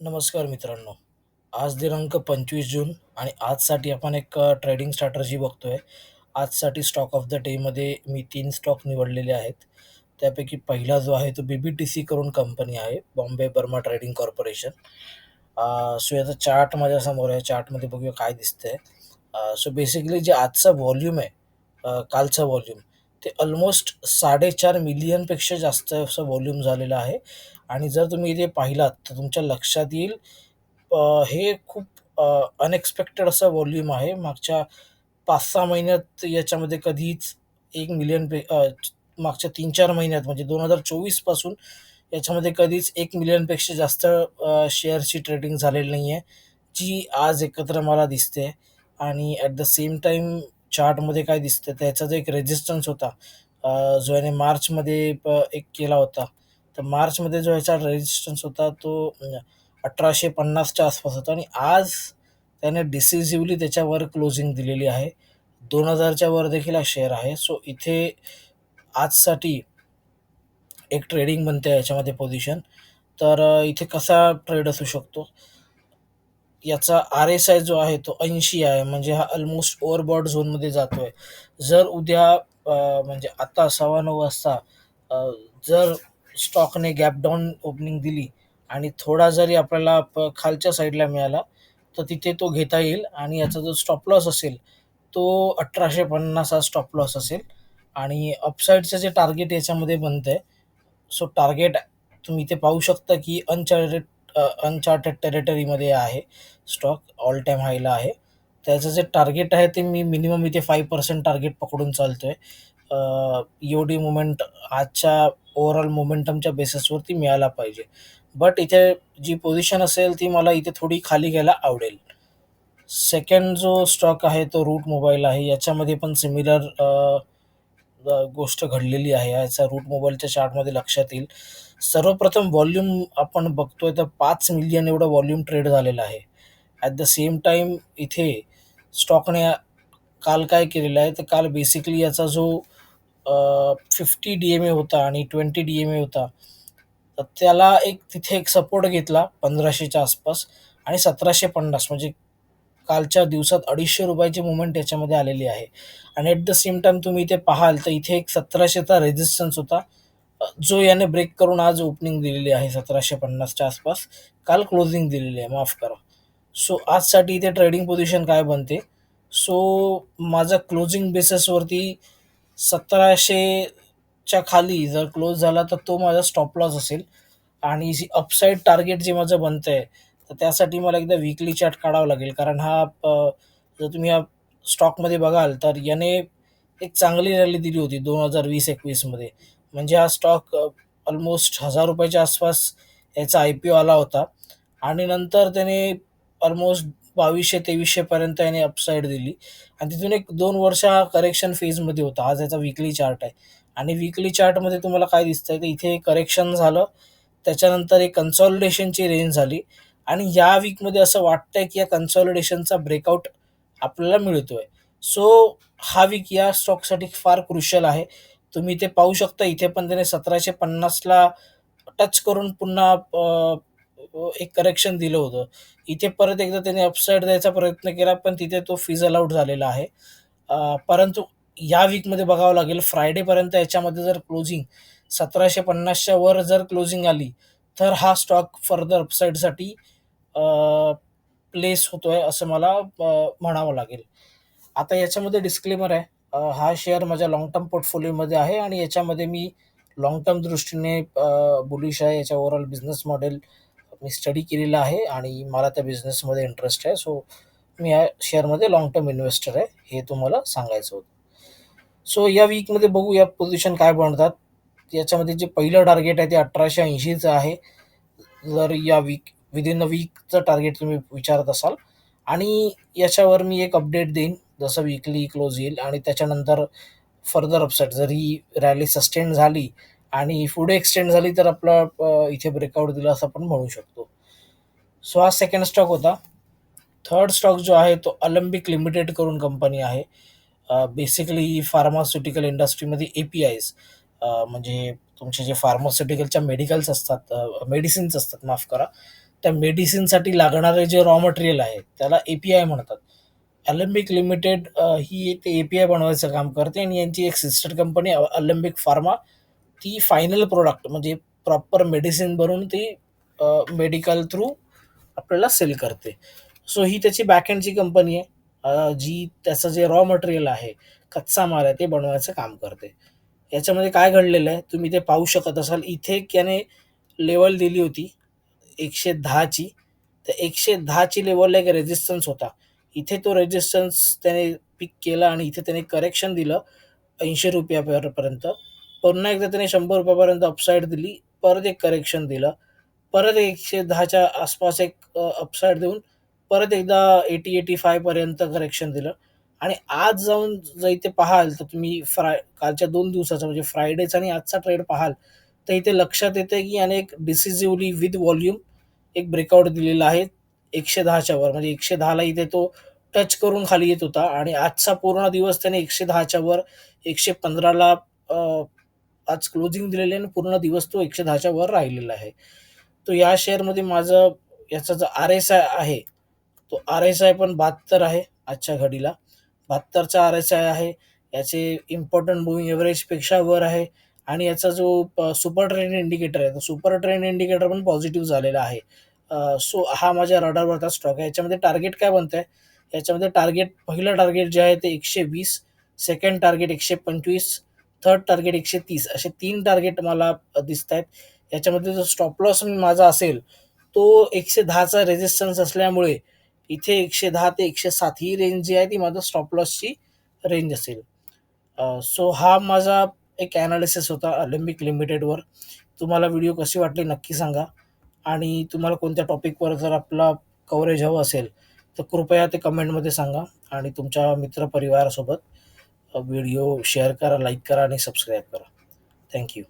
नमस्कार मित्रांनो. आज दिनांक पंचवीस जून आणि आजसाठी आपण एक ट्रेडिंग स्ट्रॅटर्जी आहे आजसाठी स्टॉक ऑफ द डेमध्ये मी तीन स्टॉक निवडलेले आहेत. त्यापैकी पहिला जो आहे तो बी-बी-टी-सी करून कंपनी आहे, Bombay Burma trading corporation. So याचा चार्ट माझ्यासमोर आहे. चार्टमध्ये बघूया काय दिसतं आहे सो बेसिकली जे आजचा व्हॉल्यूम आहे, कालचा व्हॉल्यूम ते ऑलमोस्ट साडेचार मिलियनपेक्षा जास्त असं व्हॉल्यूम झालेलं आहे आणि जर तुम्ही इथे पाहिलात तर तुमच्या लक्षात येईल हे खूप अनएक्सपेक्टेड असं व्हॉल्यूम आहे. मागच्या 5-6 महिन्यात याच्यामध्ये कधीच एक मिलियन पे मागच्या 3-4 महिन्यात म्हणजे दोन हजार चोवीसपासून याच्यामध्ये कधीच एक मिलियनपेक्षा जास्त शेअरची ट्रेडिंग झालेली नाही आहे जी आज एकत्र मला दिसते आणि ॲट द सेम टाईम चार्टमध्ये काय दिसतं त्याचा जो एक रेझिस्टन्स होता जो याने मार्चमध्ये प एक केला होता. तर मार्चमध्ये जो ह्याचा रेजिस्टन्स होता तो अठराशे पन्नासच्या आसपास होता आणि आज त्याने डिसिसिव्हली त्याच्यावर क्लोजिंग दिलेली आहे. 2000च्या वर देखील हा शेअर आहे. सो इथे आजसाठी एक ट्रेडिंग बनते याच्यामध्ये पोझिशन. तर इथे कसा ट्रेड असू शकतो? याचा आर-एस-आय जो आहे तो 80 आहे. म्हणजे हा ऑलमोस्ट ओव्हरबॉट झोनमध्ये जातोय. जर उद्या म्हणजे आता 9:15 वाजता जर स्टॉकने गॅपडाऊन ओपनिंग दिली आणि थोडा जरी आपल्याला प खालच्या साईडला मिळाला, तर तिथे तो घेता येईल आणि याचा जो स्टॉप लॉस असेल, तो 1850 हा स्टॉप लॉस असेल आणि अपसाईडचं जे टार्गेट याच्यामध्ये बनतंय, सो टार्गेट तुम्ही इथे पाहू शकता की अनचार्टेड अनचार्टेड टेरिटरीमध्ये आहे स्टॉक, ऑल टाईम हायला आहे. त्याचं जे टार्गेट आहे ते मी मिनिमम इथे फाईव्ह पर्सेंट टार्गेट पकडून चालतोय. अ, एवढी मुमेंट आजच्या ओव्हरऑल मोमेंटमच्या बेसिसवरती मिळायला पाहिजे. बट इथे जी पोझिशन असेल ती मला इथे थोडी खाली घ्यायला आवडेल. सेकंड जो स्टॉक आहे तो रूट मोबाईल आहे. याच्यामध्ये पण सिमिलर गोष्ट घडलेली आहे. याचा रूट मोबाईलच्या चार्टमध्ये लक्षात येईल. सर्वप्रथम व्हॉल्यूम आपण बघतोय तर पाच मिलियन एवढं व्हॉल्यूम ट्रेड झालेलं आहे. ॲट द सेम टाईम इथे स्टॉकने काल काय केलेलं आहे, तर काल बेसिकली याचा जो फिफ्टी डी-एम-ए होता आणि 20 डी-एम-ए होता. तर त्याला एक तिथे एक सपोर्ट घेतला 1500च्या आसपास आणि 1750 म्हणजे कालच्या दिवसात अडीचशे रुपयाची मुवमेंट याच्यामध्ये आलेली आहे आणि ॲट द सेम टाईम तुम्ही इथे पाहाल तर इथे एक 1700चा रेझिस्टन्स होता, जो याने ब्रेक करून आज ओपनिंग दिलेली आहे 1750च्या आसपास. काल क्लोजिंग दिलेली आहे, माफ करा. सो आजसाठी इथे ट्रेडिंग पोझिशन काय बनते? सो माझं क्लोजिंग बेसिसवरती 1700च्या खाली जर क्लोज झाला तर तो माझा स्टॉप लॉस असेल आणि जी अपसाईड टार्गेट जे माझं बनतंय, तर त्यासाठी मला एकदा विकली चार्ट काढावा लागेल. कारण हा जर तुम्ही हा स्टॉकमध्ये बघाल तर याने एक चांगली रॅली दिली होती 2020-21 मध्ये. म्हणजे हा स्टॉक ऑलमोस्ट हजार रुपयाच्या आसपास याचा आय-पी-ओ आला होता आणि नंतर त्याने ऑलमोस्ट बावीसशे तेवीसशेपर्यंत याने अपसाईड दिली आणि तिथून एक दोन वर्ष हा करेक्शन फेजमध्ये होता. आज याचा विकली चार्ट आहे आणि विकली चार्टमध्ये तुम्हाला काय दिसतंय, तर इथे करेक्शन झालं. त्याच्यानंतर एक कन्सॉलिडेशनची रेंज झाली आणि या वीकमध्ये असं वाटतंय की या कन्सॉलिडेशनचा ब्रेकआउट आपल्याला मिळतोय. सो हा वीक या स्टॉकसाठी फार क्रुशल आहे. तुम्ही इथे पाहू शकता इथे पण त्याने 1750ला टच करून पुन्हा एक करेक्शन दिलं होतं. इथे परत एकदा त्याने अपसाईड द्यायचा प्रयत्न केला, पण तिथे तो फिझल आउट झालेला आहे. परंतु या वीकमध्ये बघावं लागेल फ्रायडेपर्यंत याच्यामध्ये जर क्लोजिंग 1750च्या वर जर क्लोजिंग आली, तर हा स्टॉक फर्दर अपसाईडसाठी प्लेस होतोय असं मला म्हणावं लागेल. आता याच्यामध्ये डिस्क्लेमर आहे. अ, हा शेअर माझ्या लाँग टर्म पोर्टफोलिओमध्ये आहे आणि याच्यामध्ये मी लाँग टर्म दृष्टीने अ, बुलिश आहे. याच्या ओव्हरऑल बिझनेस मॉडेल मी स्टडी केलेला आहे आणि मला त्या बिझनेसमध्ये इंटरेस्ट आहे. सो मी या शेअरमध्ये लाँग टर्म इन्व्हेस्टर आहे, हे तुम्हाला सांगायचं होतं. सो या वीकमध्ये बघू या पोझिशन काय बनतात. याच्यामध्ये जे पहिलं टार्गेट आहे ते 1880चं आहे. जर या वीक विदिन अ वीकचं टार्गेट तुम्ही विचारत असाल आणि याच्यावर मी एक अपडेट देईन, जसं वीकली क्लोज येईल आणि त्याच्यानंतर फर्दर अपसेट जर ही रॅली सस्टेन झाली आणि पुढे एक्सटेंड झाली तर आपला इथे ब्रेकआउट दिला असं आपण म्हणू शकतो. सो हा सेकंड स्टॉक होता. थर्ड स्टॉक जो आहे तो अलेम्बिक लिमिटेड करून कंपनी आहे. बेसिकली फार्मास्युटिकल इंडस्ट्रीमध्ये ए-पी-आयज म्हणजे तुमचे जे फार्मास्युटिकलच्या मेडिकल्स असतात, मेडिसिन्स असतात माफ करा, त्या मेडिसिनसाठी लागणारे जे रॉ मटेरियल आहे त्याला ए पी आय म्हणतात. अलेम्बिक लिमिटेड ही एक ए पी आय बनवायचं काम करते आणि यांची एक सिस्टर कंपनी अलेम्बिक फार्मा ती फायनल प्रोडक्ट म्हणजे प्रॉपर मेडिसिन बनवून ती मेडिकल थ्रू आपल्याला सेल करते. सो ही त्याची बॅकहँडची कंपनी आहे. जी त्याचं जे रॉ मटेरियल आहे कच्चा माल आहे ते बनवायचं काम करते. याच्यामध्ये काय घडलेलं आहे तुम्ही ते पाहू शकत असाल. इथे याने लेवल दिली होती. एकशे दहाची तर एकशे दहाची लेवलला एक रेजिस्टन्स होता. इथे तो रेजिस्टन्स त्याने पिक केला आणि इथे त्याने करेक्शन दिलं ऐंशी रुपयापर्यंत. पुन्हा एकदा त्याने शंभर रुपयापर्यंत अपसाईड दिली. परत एक करेक्शन दिलं. परत एकशे दहाच्या आसपास एक अपसाईड देऊन परत एकदा एटी एटी फायपर्यंत करेक्शन दिलं. आणि आज जाऊन जर इथे पाहाल तर तुम्ही फ्राय कालच्या दोन दिवसाचा म्हणजे फ्रायडेचा आणि आजचा ट्रेड पाहाल तर इथे लक्षात येतं की याने एक डिसिजिव्हली विथ व्हॉल्यूम एक ब्रेकआउट दिलेला आहे एकशे दहाच्या वर. म्हणजे एकशे दहाला इथे तो टच करून खाली येत होता आणि आजचा पूर्ण दिवस त्याने एकशे दहाच्या वर एकशे पंधराला आज क्लोजिंग दिलेली आहे आणि पूर्ण दिवस तो एकशे दहाच्या वर राहिलेला आहे. तो या शेअरमध्ये माझं याचा जो आर एस आय आहे तो आर एस आय पण बहात्तर आहे आजच्या घडीला. बहात्तरचा आर एस आय आहे याचे इम्पॉर्टंट मुव्हिंग एव्हरेजपेक्षा वर आहे. आणि याचा जो सुपर ट्रेंड इंडिकेटर आहे तो सुपर ट्रेंड इंडिकेटर पण पॉझिटिव्ह झालेला आहे. सो हा माझ्या रडारवरचा स्टॉक आहे. याच्यामध्ये टार्गेट काय बनतं आहे याच्यामध्ये टार्गेट पहिलं टार्गेट जे आहे ते एकशे वीस सेकंड टार्गेट एकशे पंचवीस थर्ड टार्गेट एकशे तीस असे तीन टार्गेट मला दिसत आहेत याच्यामध्ये जो स्टॉप लॉस माझा असेल तो एकशे दहाचा रेजिस्टन्स असल्यामुळे इथे एकशे दहा ते एकशे सात ही रेंज जी आहे ती माझं स्टॉप लॉसची रेंज असेल. सो हा माझा एक ॲनालिसिस होता ऑलिम्पिक लिमिटेडवर तुम्हाला व्हिडिओ कशी वाटली नक्की सांगा. आणि तुम्हाला कोणत्या टॉपिकवर जर आपला कव्हरेज हवं असेल तर कृपया ते कमेंटमध्ये सांगा आणि तुमच्या मित्रपरिवारासोबत व्हिडिओ शेअर करा लाईक करा आणि सबस्क्राईब करा. थँक्यू